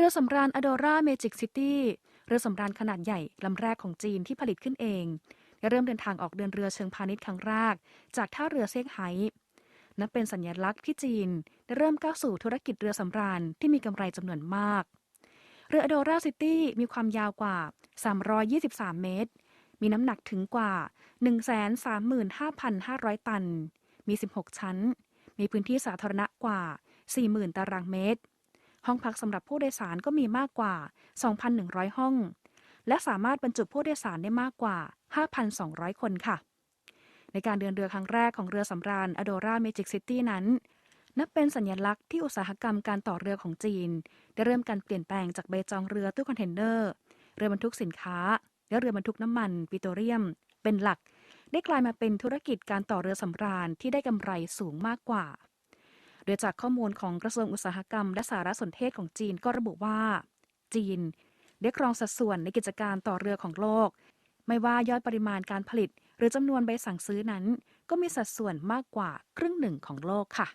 เรือสำราญอโดราเมจิกซิตี้เรือสำราญขนาดใหญ่ลำแรกของจีนที่ผลิตขึ้นเองได้เริ่มเดินทางออกเดินเรือเชิงพาณิชย์ครั้งแรก จากท่าเรือเซี่ยงไฮ้นับเป็นสัญลักษณ์ที่จีนได้เริ่มก้าวสู่ธุรกิจเรือสำราญที่มีกำไรจำนวนมาก เรืออโดราซิตี้มีความยาวกว่า 323 เมตร มีน้ำหนักถึงกว่า 135,500 ตัน มี 16 ชั้น มีพื้นที่สาธารณะกว่า 40,000 ตารางเมตร ห้องพักสำหรับผู้โดยสารก็มีมากกว่า 2,100 ห้อง และสามารถบรรจุผู้โดยสารได้มากกว่า 5,200 คนค่ะ ในการเดินเรือครั้งแรกของเรือสำราญอโดราเมจิกซิตี้นั้น นับเป็นสัญลักษณ์ที่อุตสาหกรรมการต่อเรือของจีน ได้เริ่มการเปลี่ยนแปลงจากใบจองเรือตู้คอนเทนเนอร์ เรือบรรทุกสินค้า และเรือบรรทุกน้ำมันปิโตรเลียม เป็นหลัก ได้กลายมาเป็นธุรกิจการต่อเรือสำราญที่ได้กำไรสูงมากกว่า ดยจากข้อมูลของกระทรวงอุตสาหกรรม และสารสนเทศของจีนก็ระบุว่า จีน ได้ครองสัดส่วนในกิจการต่อเรือของโลก ไม่ว่ายอดปริมาณการผลิต หรือจำนวนใบสั่งซื้อนั้น ก็มีสัดส่วนมากกว่าครึ่งหนึ่งของโลกค่ะ